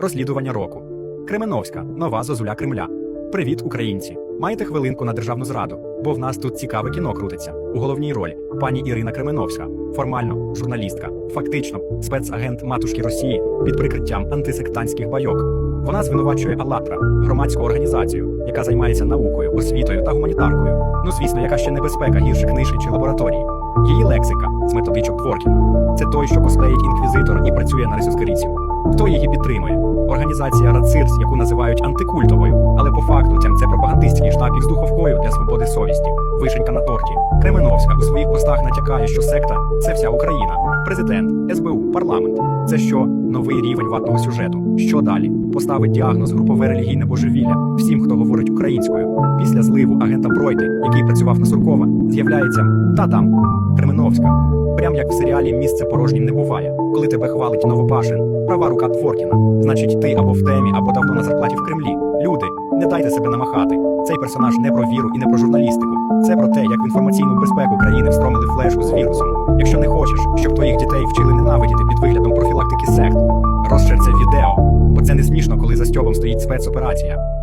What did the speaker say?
Розслідування року. Кременовська, нова зозуля Кремля. Привіт, українці! Маєте хвилинку на державну зраду, бо в нас тут цікаве кіно крутиться. У головній ролі пані Ірина Кременовська, формально журналістка, фактично спецагент матушки Росії під прикриттям антисектантських байок. Вона звинувачує «АЛЛАТРА» – громадську організацію, яка займається наукою, освітою та гуманітаркою. Ну, звісно, яка ще небезпека гірше книжки чи лабораторії. Її лексика з методичок Дворкіна. Це той, що кослеїть інквізитор і працює на ресускаріцію. Хто її підтримує? Організація Рацирс, яку називають антикультовою, але по факту цим це із духовкою для свободи совісті. Вишенька на торті. Кременовська у своїх постах натякає, що секта це вся Україна. Президент, СБУ, парламент. Це що новий рівень ватного сюжету. Що далі? Поставить діагноз групове релігійне божевілля всім, хто говорить українською. Після зливу агента Бройти, який працював на Суркова, з'являється та там Кременовська. Прям як в серіалі місце порожнім не буває. Коли тебе хвалить Новопашин, права рука Дворкіна. Значить, ти або в темі, або давно на зарплаті в Кремлі. Люди, не дайте себе намахати. Цей персонаж не про віру і не про журналістику. Це про те, як в інформаційну безпеку країни встромили флешку з вірусом. Якщо не хочеш, щоб твоїх дітей вчили ненавидіти під виглядом профілактики сект, розшир це відео, бо це не смішно, коли за стьобом стоїть спецоперація.